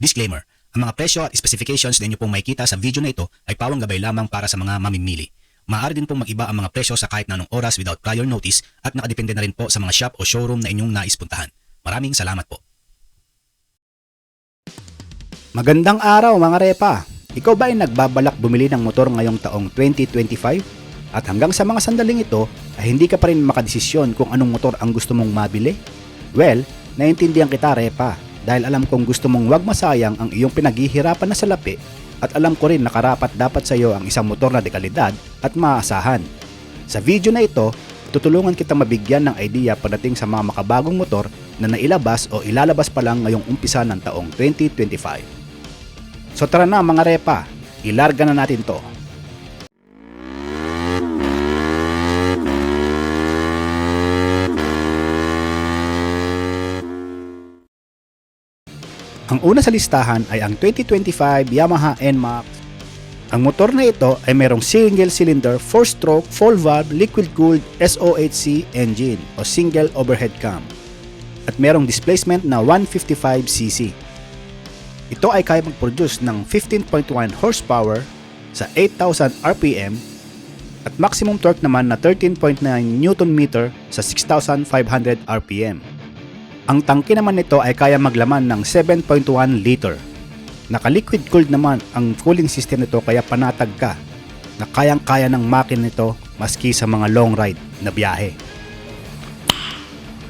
Disclaimer, ang mga presyo at specifications na inyo pong makikita sa video na ito ay pawang gabay lamang para sa mga mamimili. Maaari din pong mag-iba ang mga presyo sa kahit na anong oras without prior notice at nakadepende na rin po sa mga shop o showroom na inyong nais puntahan. Maraming salamat po. Magandang araw mga repa! Ikaw ba ay nagbabalak bumili ng motor ngayong taong 2025? At hanggang sa mga sandaling ito ay hindi ka pa rin makadesisyon kung anong motor ang gusto mong mabili? Well, naiintindihan kita repa dahil alam kong gusto mong wag masayang ang iyong pinaghihirapan na salapi at alam ko rin nakarapat dapat sa iyo ang isang motor na dekalidad at maaasahan. Sa video na ito, tutulungan kita mabigyan ng idea pagdating sa mga makabagong motor na nailabas o ilalabas pa lang ngayong umpisa ng taong 2025. So tara na mga repa, ilarga na natin to. Ang una sa listahan ay ang 2025 Yamaha NMAX. Ang motor na ito ay mayroong single-cylinder 4-stroke full-valve liquid-cooled SOHC engine o single overhead cam at mayroong displacement na 155cc. Ito ay kaya mag-produce ng 15.1 horsepower sa 8,000 RPM at maximum torque naman na 13.9 Nm sa 6,500 RPM. Ang tangke naman nito ay kaya maglaman ng 7.1 liter. Naka-liquid cooled naman ang cooling system nito kaya panatag ka na kayang-kaya ng makin nito maski sa mga long ride na biyahe.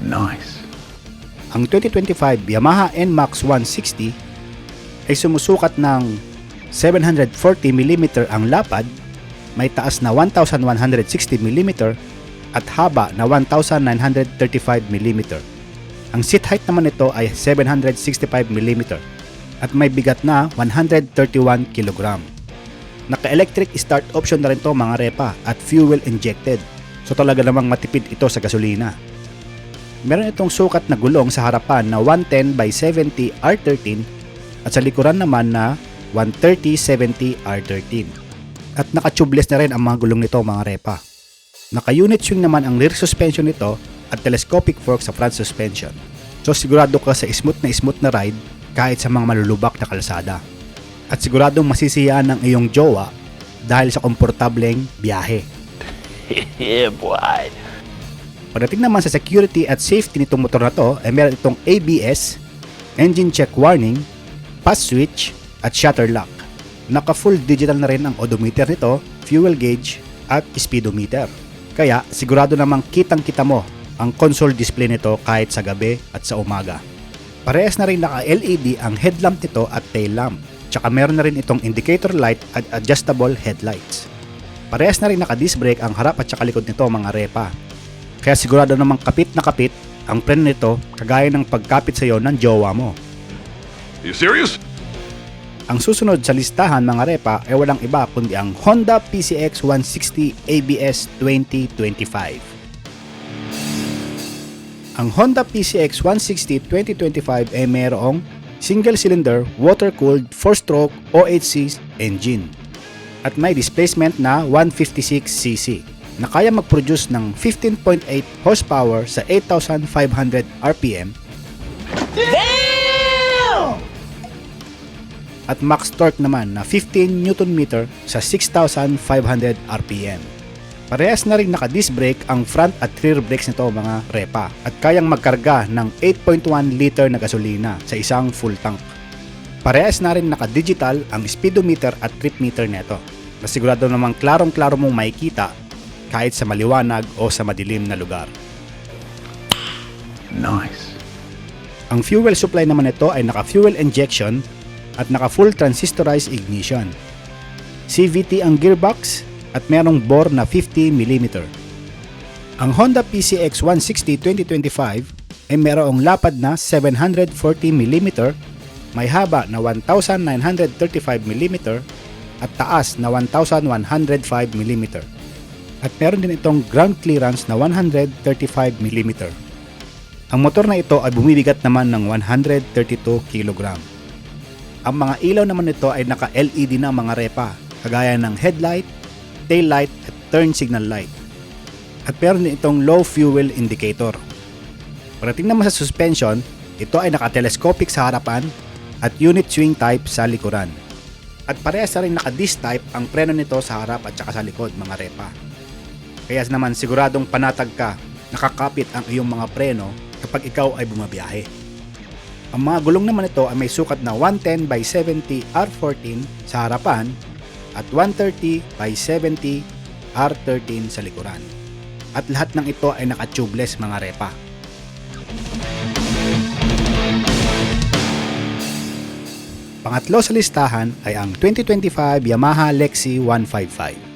Nice. Ang 2025 Yamaha NMAX 160 ay sumusukat ng 740mm ang lapad, may taas na 1160mm at haba na 1935mm. Ang seat height naman nito ay 765mm at may bigat na 131 kg. Naka-electric start option na rin to mga repa at fuel injected. So talaga namang matipid ito sa gasolina. Meron itong sukat na gulong sa harapan na 110 by 70 R13 at sa likuran naman na 130-70 R13. At naka-tubeless na rin ang mga gulong nito mga repa. Naka-unit swing naman ang rear suspension nito at telescopic fork sa front suspension. So sigurado ka sa smooth na smooth na ride kahit sa mga malulubak na kalsada. At siguradong masisiyahan ng iyong jowa dahil sa komportableng biyahe. yeah, boy. Pagdating naman sa security at safety nitong motor na to, ay meron itong ABS, engine check warning, pass switch, at shutter lock. Naka full digital na rin ang odometer nito, fuel gauge, at speedometer. Kaya sigurado namang kitang kita mo ang console display nito kahit sa gabi at sa umaga. Parehas na rin naka LED ang headlamp nito at tail lamp. Tsaka meron na rin itong indicator light at adjustable headlights. Parehas na rin naka disc brake ang harap at tsaka likod nito mga repa. Kaya sigurado namang kapit na kapit ang preno nito kagaya ng pagkapit sa iyo ng jowa mo. You serious? Ang susunod sa listahan mga repa ay walang iba kundi ang Honda PCX 160 ABS 2025. Ang Honda PCX 160 2025 ay mayroong single-cylinder water-cooled 4-stroke OHC engine at may displacement na 156cc na kaya mag-produce ng 15.8 horsepower sa 8,500 RPM at max torque naman na 15 Nm sa 6,500 RPM. Parehas na rin naka-disc brake ang front at rear brakes nito mga repa at kayang magkarga ng 8.1 liter na gasolina sa isang full tank. Parehas na rin naka-digital ang speedometer at trip meter nito na sigurado namang klarong-klaro mong makikita kahit sa maliwanag o sa madilim na lugar. Nice. Ang fuel supply naman nito ay naka-fuel injection at naka-full transistorized ignition. CVT ang gearbox at merong bore na 50 mm. Ang Honda PCX 160 2025 ay merong lapad na 740 mm, may haba na 1935 mm at taas na 1105 mm. At meron din itong ground clearance na 135 mm. Ang motor na ito ay bumibigat naman ng 132 kg. Ang mga ilaw naman nito ay naka-LED na mga repa, kagaya ng headlight, tail light at turn signal light. At meron din itong low fuel indicator. Pagdating naman sa suspension, ito ay naka-telescopic sa harapan, at unit swing type sa likuran. At parehas na rin naka-disc type ang preno nito sa harap at saka sa likod mga repa. Kaya naman siguradong panatag ka, nakakapit ang iyong mga preno kapag ikaw ay bumabiyahe. Ang mga gulong naman ito ay may sukat na 110 by 70 R14 sa harapan at 130 by 70 R13 sa likuran. At lahat ng ito ay naka-tubeless mga repa. Pangatlo sa listahan ay ang 2025 Yamaha Lexi 155.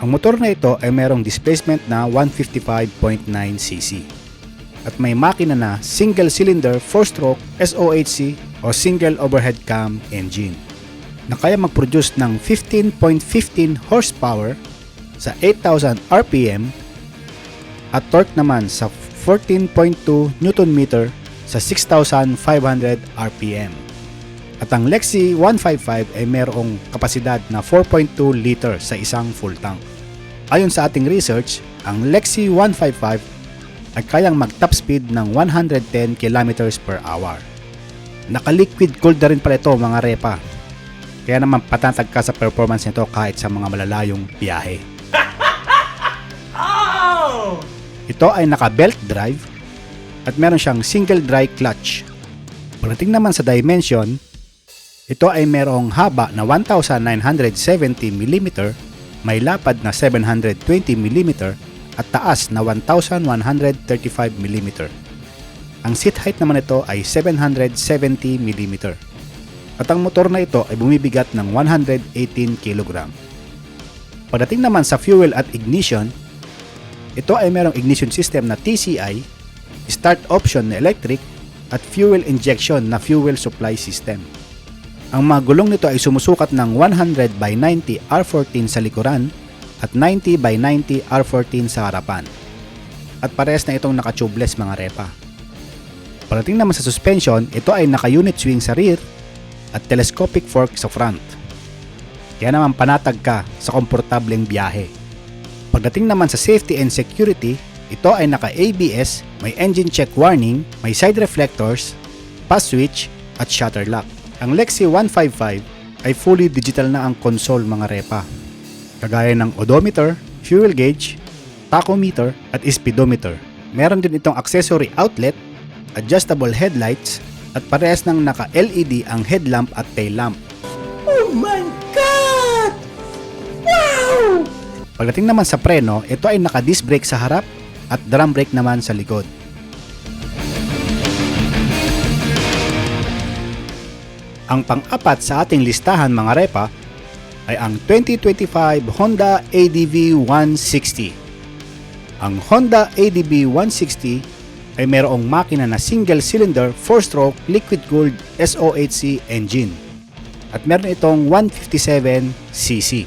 Ang motor na ito ay mayroong displacement na 155.9cc at may makina na single cylinder 4-stroke SOHC o single overhead cam engine na kaya mag-produce ng 15.15 horsepower sa 8,000 RPM at torque naman sa 14.2 Nm sa 6,500 RPM. At ang Lexi 155 ay mayroong kapasidad na 4.2 liter sa isang full tank. Ayon sa ating research, ang Lexi 155 ay kayang mag-top speed ng 110 km per hour. Naka-liquid cooled na rin pala ito mga repa. Kaya naman patatag ka sa performance nito kahit sa mga malalayong biyahe. Ito ay naka-belt drive at meron siyang single dry clutch. Pagdating naman sa dimension, ito ay merong haba na 1,970 mm, may lapad na 720 mm at taas na 1,135 mm. Ang seat height naman ito ay 770 mm. At ang motor na ito ay bumibigat ng 118 kg. Pagdating naman sa fuel at ignition, ito ay merong ignition system na TCI, start option na electric, at fuel injection na fuel supply system. Ang mga gulong nito ay sumusukat ng 100 by 90 R14 sa likuran at 90 by 90 R14 sa harapan. At parehas na itong naka-tubeless mga repa. Pagdating naman sa suspension, ito ay naka-unit swing sa rear at telescopic fork sa front. Kaya naman panatag ka sa komportableng biyahe. Pagdating naman sa safety and security, ito ay naka-ABS, may engine check warning, may side reflectors, pass switch, at shutter lock. Ang Lexi 155 ay fully digital na ang console mga repa. Kagaya ng odometer, fuel gauge, tachometer, at speedometer. Meron din itong accessory outlet, adjustable headlights, at parehas ng naka-LED ang headlamp at tail lamp. Pagdating naman sa preno, ito ay naka-disc brake sa harap at drum brake naman sa likod. Ang pang-apat sa ating listahan mga repa ay ang 2025 Honda ADV 160. Ang Honda ADV 160 ay mayroong makina na single cylinder 4-stroke liquid-cooled SOHC engine at meron itong 157cc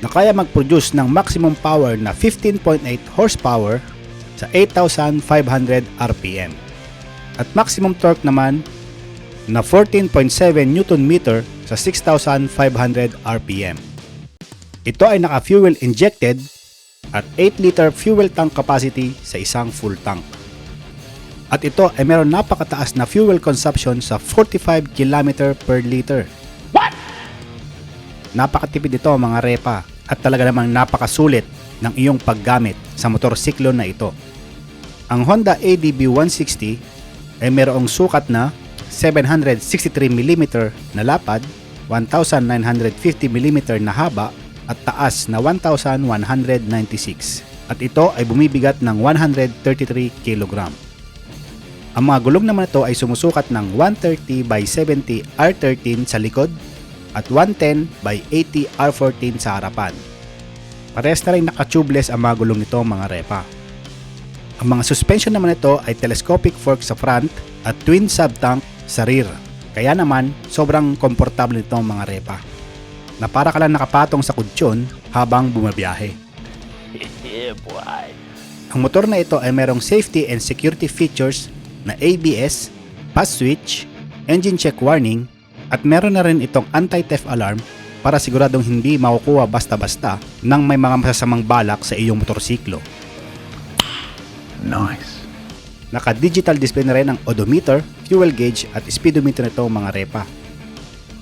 na kaya mag-produce ng maximum power na 15.8 horsepower sa 8,500 RPM. At maximum torque naman na 14.7 Newton meter sa 6,500 RPM. Ito ay naka-fuel injected at 8 liter fuel tank capacity sa isang full tank. At ito ay meron napakataas na fuel consumption sa 45 km per liter. Napakatipid ito mga repa at talaga namang napakasulit ng iyong paggamit sa motorsiklo na ito. Ang Honda ADB 160 ay mayroong sukat na 763mm na lapad, 1950 mm na haba at taas na 1196 at ito ay bumibigat ng 133 kg. Ang mga gulong naman ito ay sumusukat ng 130 by 70 R13 sa likod at 110 by 80 R14 sa harapan. Parehas na rin naka-tubeless ang mga gulong nito mga repa. Ang mga suspension naman ito ay telescopic fork sa front at twin sub-tank sa rear. Kaya naman, sobrang komportable nito mga repa. Na para ka lang nakapatong sa kutsyon habang bumabiyahe. yeah, boy. Ang motor na ito ay merong safety and security features na ABS, pass switch, engine check warning, at meron na rin itong anti-theft alarm para siguradong hindi makukuha basta-basta ng may mga masasamang balak sa iyong motorsiklo. Nice. Naka-digital display na rin ang odometer, fuel gauge at speedometer nito mga repa.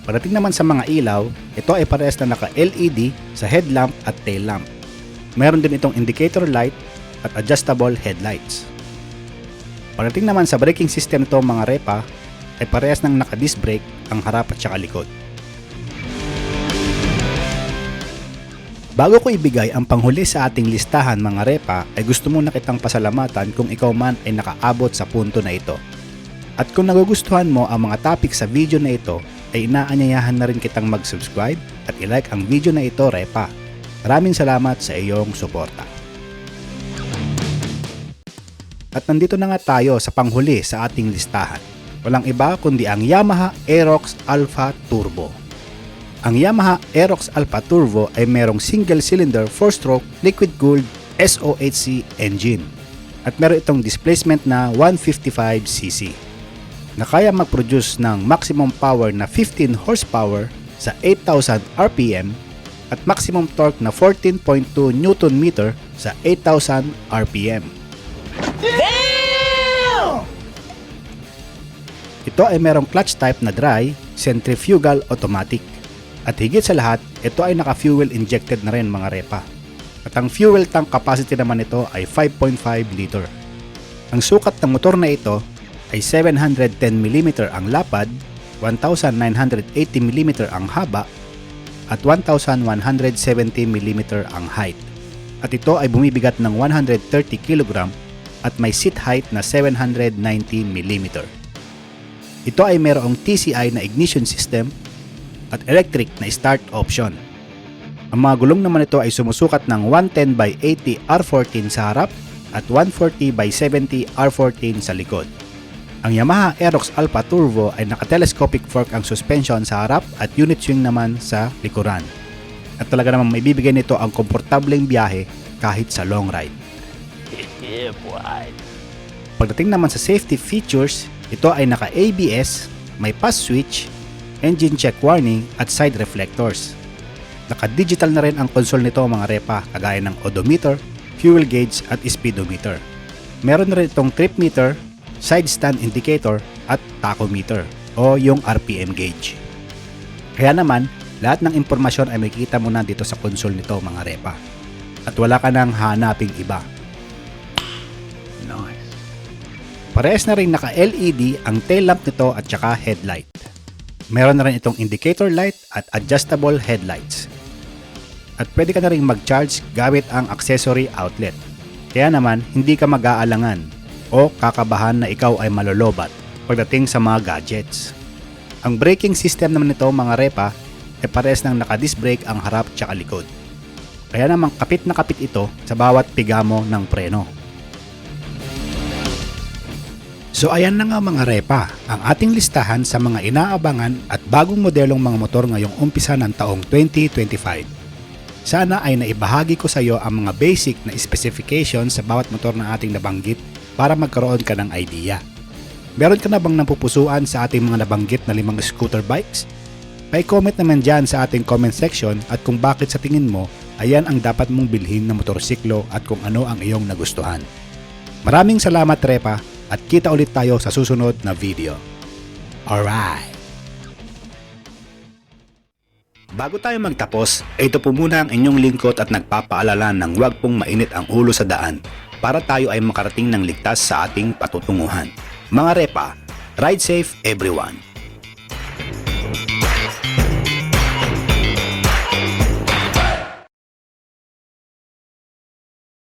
Pagdating naman sa mga ilaw, ito ay parehas na naka-LED sa headlamp at tail lamp. Meron din itong indicator light at adjustable headlights. Pagdating naman sa braking system nito mga repa, ay parehas ng naka-disc brake ang harap at saka likod. Bago ko ibigay ang panghuli sa ating listahan mga repa, ay gusto muna kitang pasalamatan kung ikaw man ay nakaabot sa punto na ito. At kung nagugustuhan mo ang mga topic sa video na ito, ay inaanyayahan na rin kitang mag-subscribe at ilike ang video na ito repa. Maraming salamat sa iyong suporta. At nandito na nga tayo sa panghuli sa ating listahan. Walang iba kundi ang Yamaha Aerox Alpha Turbo. Ang Yamaha Aerox Alpha Turbo ay merong single-cylinder 4-stroke liquid-cooled SOHC engine at meron itong displacement na 155cc na kaya mag-produce ng maximum power na 15 horsepower sa 8,000 RPM at maximum torque na 14.2 Nm sa 8,000 RPM. Ito ay merong clutch type na dry, centrifugal automatic. At higit sa lahat, ito ay naka-fuel injected na rin mga repa. At ang fuel tank capacity naman nito ay 5.5 liter. Ang sukat ng motor na ito ay 710mm ang lapad, 1980mm ang haba, at 1170mm ang height. At ito ay bumibigat ng 130 kg at may seat height na 790mm. Ito ay mayroong TCI na ignition system at electric na start option. Ang mga gulong naman ito ay sumusukat ng 110 by 80 R14 sa harap at 140 by 70 R14 sa likod. Ang Yamaha Aerox Alpha Turbo ay naka-telescopic fork ang suspension sa harap at unit swing naman sa likuran. At talaga namang may bibigay nito ang komportableng biyahe kahit sa long ride. Pagdating naman sa safety features, ito ay naka-ABS, may pass switch, engine check warning at side reflectors. Naka-digital na rin ang console nito mga repa kagaya ng odometer, fuel gauge at speedometer. Meron rin itong trip meter, side stand indicator at tachometer o yung RPM gauge. Kaya naman, lahat ng impormasyon ay makikita mo na dito sa console nito mga repa. At wala ka nang hanaping iba. Parehas na rin naka-LED ang tail lamp nito at saka headlight. Meron na rin itong indicator light at adjustable headlights. At pwede ka na rin mag-charge gamit ang accessory outlet. Kaya naman, hindi ka mag-aalangan o kakabahan na ikaw ay malolobat pagdating sa mga gadgets. Ang braking system naman nito mga repa ay parehas ng naka-disc brake ang harap at likod. Kaya namang kapit na kapit ito sa bawat pigamo ng preno. So ayan na nga mga repa, ang ating listahan sa mga inaabangan at bagong modelong mga motor ngayong umpisa ng taong 2025. Sana ay naibahagi ko sa iyo ang mga basic na specifications sa bawat motor na ating nabanggit para magkaroon ka ng idea. Meron ka na bang napupusuan sa ating mga nabanggit na limang scooter bikes? Pa-comment naman dyan sa ating comment section at kung bakit sa tingin mo ayan ang dapat mong bilhin na motorsiklo at kung ano ang iyong nagustuhan. Maraming salamat Repa at kita ulit tayo sa susunod na video. Alright! Bago tayo magtapos, ito po muna ang inyong lingkod at nagpapaalala ng huwag pong mainit ang ulo sa daan para tayo ay makarating ng ligtas sa ating patutunguhan. Mga repa, ride safe everyone!